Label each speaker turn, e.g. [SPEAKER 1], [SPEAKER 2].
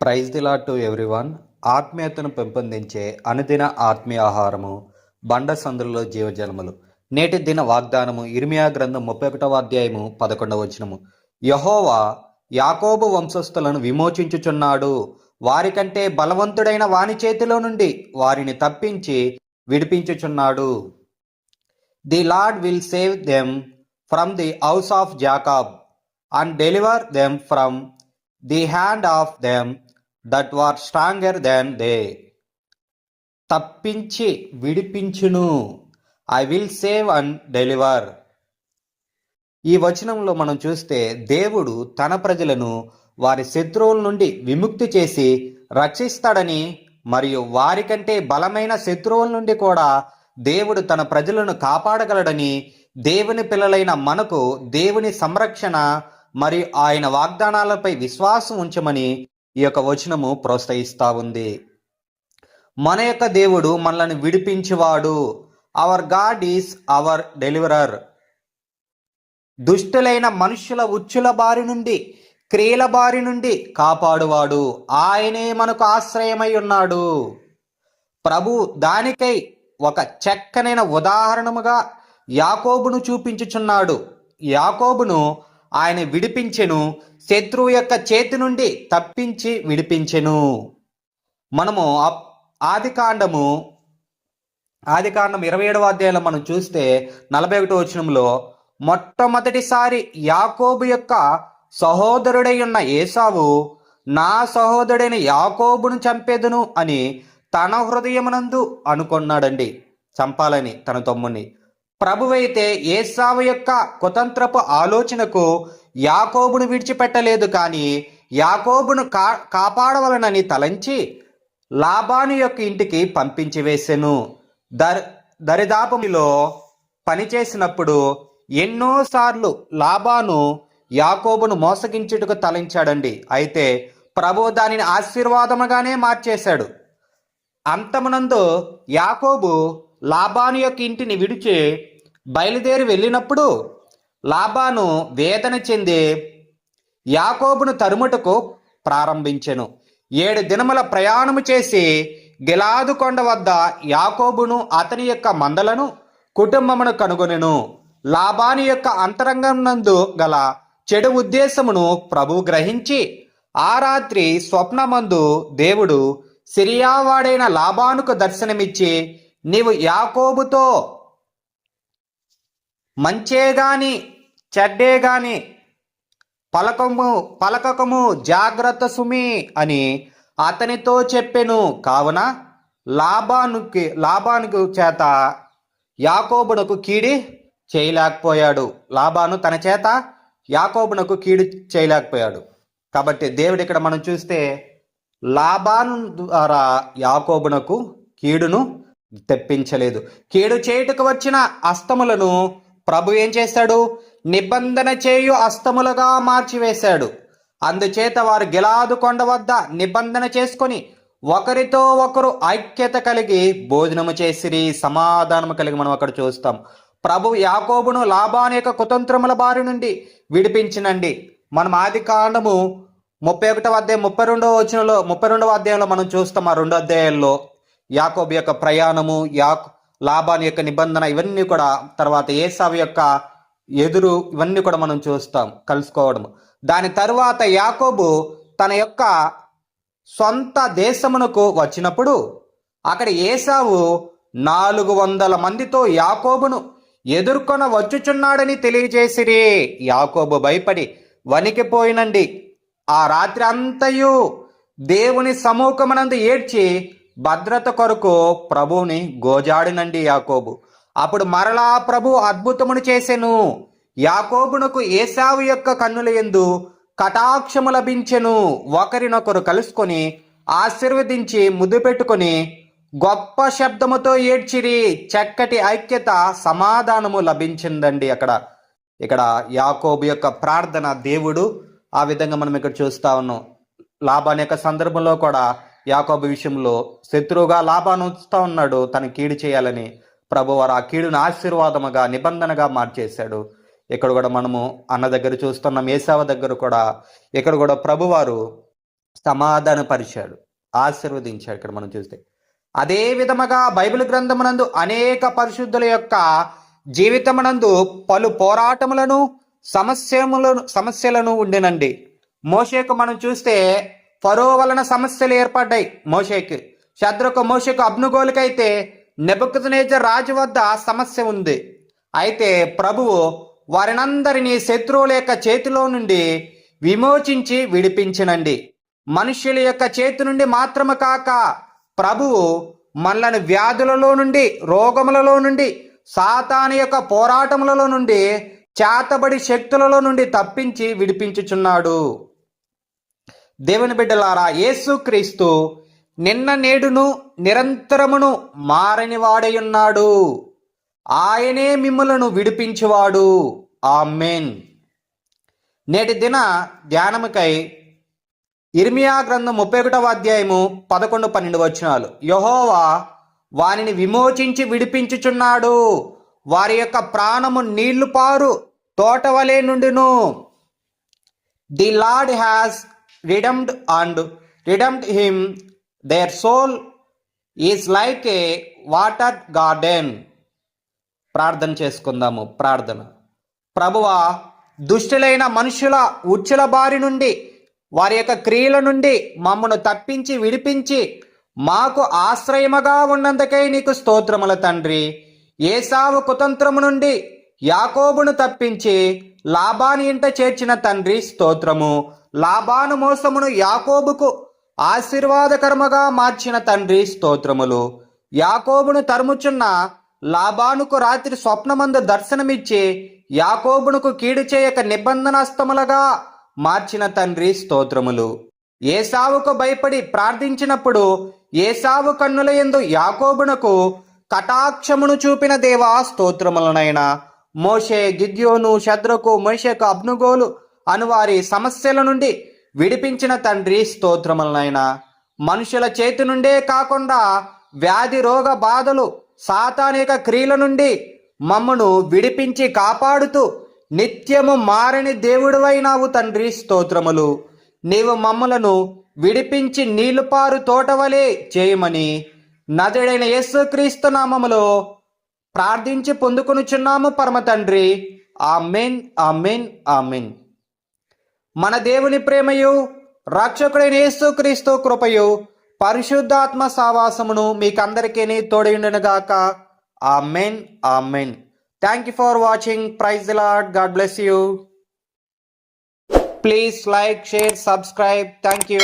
[SPEAKER 1] Praise the to everyone. ఆత్మీయతను పెంపొందించే అనుదిన ఆత్మీయ ఆహారము బండ సందులలో జీవజలములు నేటి దిన వాగ్దానము ఇర్మియా గ్రంథం ముప్పై ఒకటవ అధ్యాయము పదకొండవ వచనము. యహోవా యాకోబు వంశస్థులను విమోచించుచున్నాడు. వారికంటే బలవంతుడైన వాని చేతిలో నుండి వారిని తప్పించి విడిపించుచున్నాడు. The Lord will save them from the house of Jacob and deliver them from the hand of them that were stronger than they తప్పించి విడిపించును. I will save and deliver ఈ వచనంలో మనం చూస్తే దేవుడు తన ప్రజలను వారి శత్రువుల నుండి విముక్తి చేసి రక్షిస్తాడని మరియు వారికంటే బలమైన శత్రువుల నుండి కూడా దేవుడు తన ప్రజలను కాపాడగలడని దేవుని పిల్లలైన మనకు దేవుని సంరక్షణ మరియు ఆయన వాగ్దానాలపై విశ్వాసం ఉంచమని ఈ యొక్క వచనము ప్రోత్సహిస్తూ ఉంది. మన యొక్క దేవుడు మనల్ని విడిపించేవాడు. Our God is our deliverer దుష్టులైన మనుష్యుల ఉచ్చుల బారి నుండి క్రియల బారి నుండి కాపాడువాడు. ఆయనే మనకు ఆశ్రయమై ఉన్నాడు. ప్రభు దానికై ఒక చక్కనైన ఉదాహరణముగా యాకోబును చూపించుచున్నాడు. యాకోబును ఆయన విడిపించెను శత్రువు యొక్క చేతి నుండి తప్పించి విడిపించెను. మనము ఆది కాండము ఆది కాండం ఇరవై ఏడవ అధ్యాయంలో మనం చూస్తే నలభై ఒకటో వచనంలో మొట్టమొదటిసారి యాకోబు యొక్క సహోదరుడై ఉన్న ఏసావు నా సహోదరుడైన యాకోబును చంపేదును అని తన హృదయమునందు అనుకున్నాడండి. చంపాలని తన తమ్ముని. ప్రభువైతే ఏసావు యొక్క కుతంత్రపు ఆలోచనకు యాకోబును విడిచిపెట్టలేదు కానీ యాకోబును కా కాపాడవలనని తలంచి లాబాను యొక్క ఇంటికి పంపించి వేసెను. దర్ దరిదాపులో పనిచేసినప్పుడు ఎన్నోసార్లు లాబాను యాకోబును మోసగించుటకు తలంచాడండి. అయితే ప్రభు దానిని ఆశీర్వాదముగానే మార్చేశాడు. అంతమునందు యాకోబు లాబాను యొక్క ఇంటిని విడిచి బయలుదేరి వెళ్ళినప్పుడు లాబాను వేదన చెంది యాకోబును తరుముటకు ప్రారంభించెను. ఏడు దినముల ప్రయాణము చేసి గిలాదు కొండ వద్ద యాకోబును అతని యొక్క మందలను కుటుంబమును కనుగొనెను. లాబాని యొక్క అంతరంగం నందు గల చెడు ఉద్దేశమును ప్రభు గ్రహించి ఆ రాత్రి స్వప్నమందు దేవుడు సిరియావాడైన లాబానుకు దర్శనమిచ్చి నీవు యాకోబుతో మంచే గాని చెడ్డే గాని పలకము పలకకము జాగ్రత్త సుమి అని అతనితో చెప్పెను. కావున లాభానికి లాభానికి చేత యాకోబునకు కీడి చేయలేకపోయాడు. లాభాను తన చేత యాకోబునకు కీడు చేయలేకపోయాడు. కాబట్టి దేవుడు ఇక్కడ మనం చూస్తే లాభాను ద్వారా యాకోబునకు కీడును తెప్పించలేదు. కీడు చేయుటకు వచ్చిన అస్తములను ప్రభు ఏం చేశాడు నిబంధన చేయు అస్తములుగా మార్చివేశాడు. అందుచేత వారు గిలాదు కొండ వద్ద నిబంధన చేసుకొని ఒకరితో ఒకరు ఐక్యత కలిగి భోజనము చేసిరి సమాధానము కలిగి మనం అక్కడ చూస్తాం. ప్రభు యాకోబును లాభాని యొక్క కుతంత్రముల బారి నుండి విడిపించినండి. మనం ఆది కాండము ముప్పై ఒకటవ అధ్యాయం ముప్పై రెండవ వచనంలో ముప్పై రెండవ అధ్యాయంలో మనం చూస్తాం ఆ రెండో అధ్యాయంలో యాకోబు యొక్క ప్రయాణము యాక్ లాభాని యొక్క నిబంధన ఇవన్నీ కూడా తర్వాత ఏసావు యొక్క ఎదురు ఇవన్నీ కూడా మనం చూస్తాం కలుసుకోవడం దాని తర్వాత యాకోబు తన యొక్క సొంత దేశమునకు వచ్చినప్పుడు అక్కడ ఏసావు నాలుగు వందల మందితో యాకోబును ఎదుర్కొన వచ్చుచున్నాడని తెలియజేసిరి. యాకోబు భయపడి వణికిపోయినండి ఆ రాత్రి అంతయు దేవుని సముఖమనందు ఏడ్చి భద్రత కొరకు ప్రభువుని గోజాడినండి యాకోబు. అప్పుడు మరలా ప్రభు అద్భుతమును చేసెను. యాకోబునకు ఏసావు యొక్క కన్నుల ఎందు కటాక్షము లభించెను. ఒకరినొకరు కలుసుకొని ఆశీర్వదించి ముద్దు పెట్టుకొని గొప్ప శబ్దముతో ఏడ్చిరి. చక్కటి ఐక్యత సమాధానము లభించిందండి అక్కడ. ఇక్కడ యాకోబు యొక్క ప్రార్థన దేవుడు. ఆ విధంగా మనం ఇక్కడ చూస్తా ఉన్నాం. లాభాన్ యొక్క సందర్భంలో కూడా యాకోబు విషయంలో శత్రువుగా లాభాన్ని ఉంచుతా ఉన్నాడు తన కీడు చేయాలని ప్రభువారు ఆ కీడును ఆశీర్వాదముగా నిబంధనగా మార్చేశాడు. ఇక్కడ కూడా మనము అన్న దగ్గర చూస్తున్నాం ఏసావ దగ్గర కూడా ఇక్కడ కూడా ప్రభువారు సమాధానపరిచాడు ఆశీర్వదించాడు ఇక్కడ మనం చూస్తే అదే విధముగా బైబిల్ గ్రంథమునందు అనేక పరిశుద్ధుల యొక్క జీవితమునందు పలు పోరాటములను సమస్యములను సమస్యలను ఉండినండి. మోషేకు మనం చూస్తే ఫరో వలన సమస్యలు ఏర్పడ్డాయి మోషేకి. శత్రుకు మోషకు అబ్నుగోలుకైతే నెబుకద్నేజర్ రాజు వద్ద సమస్య ఉంది. అయితే ప్రభువు వారినందరినీ శత్రువుల యొక్క చేతిలో నుండి విమోచించి విడిపించినండి. మనుష్యుల యొక్క చేతి నుండి మాత్రము కాక ప్రభువు మనలను వ్యాధులలో నుండి రోగములలో నుండి సాతాను యొక్క పోరాటములలో నుండి చేతబడి శక్తులలో నుండి తప్పించి విడిపించుచున్నాడు. దేవుని బిడ్డలారా యేసుక్రీస్తు నిన్న నేడును నిరంతరమును మారని వాడయున్నాడు ఆయనే మిమ్మలను విడిపించువాడు. ఆమెన్. నేటి దిన ధ్యానముకై ఇర్మియా గ్రంథం ముప్పై ఒకటవ అధ్యాయము పదకొండు పన్నెండు వచనాలు. యహోవా వానిని విమోచించి విడిపించుచున్నాడు. వారి యొక్క ప్రాణము నీళ్ళు పారు తోటవలే నుండిను. The Lord has redeemed and redeemed him their soul is like a water garden ప్రార్థన చేసుకుందాము ప్రార్థన. ప్రభువా దుష్టులైన మనుషుల ఉచ్చుల బారి నుండి వారి యొక్క క్రియల నుండి మమ్మను తప్పించి విడిపించి మాకు ఆశ్రయముగా ఉన్నందుకై నీకు స్తోత్రముల తండ్రి. ఏసావు కుతంత్రము నుండి యాకోబును తప్పించి లాభాని ఇంట చేర్చిన తండ్రి స్తోత్రము. లాభాను మోసమును యాకోబుకు ఆశీర్వాదకర్మగా మార్చిన తండ్రి స్తోత్రములు. యాకోబును తరుముచున్న లాభానుకు రాత్రి స్వప్నమందు దర్శనమిచ్చి యాకోబునుకు కీడు చేయక నిబంధనాస్తములుగా మార్చిన తండ్రి స్తోత్రములు. ఏసావుకు భయపడి ప్రార్థించినప్పుడు ఏసావు కన్నుల ఎందు యాకోబునకు కటాక్షమును చూపిన దేవా స్తోత్రములనైనా. మోషే గిద్యోను శద్రకు మోషకు అబ్నుగోలు అను వారి సమస్యల నుండి విడిపించిన తండ్రి స్తోత్రములనైనా మనుషుల చేతి నుండే కాకుండా వ్యాధి రోగ బాధలు సాతానిక క్రియల నుండి మమ్మను విడిపించి కాపాడుతూ నిత్యము మారని దేవుడువైనావు తండ్రి స్తోత్రములు. నీవు మమ్మలను విడిపించి నీళ్ళుపారు తోటవలే చేయమని నదుడైన యేసుక్రీస్తు నామములో ప్రార్థించి పొందుకొనుచున్నాము పరమ తండ్రి. Amen amen amen. మన దేవుని ప్రేమయు రక్షకుడైన యేసుక్రీస్తు కృపయు పరిశుద్ధాత్మ సావాసమును మీకందరికీ తోడైండునుగాక amen thank you for watching praise Lord God bless you please like share subscribe thank you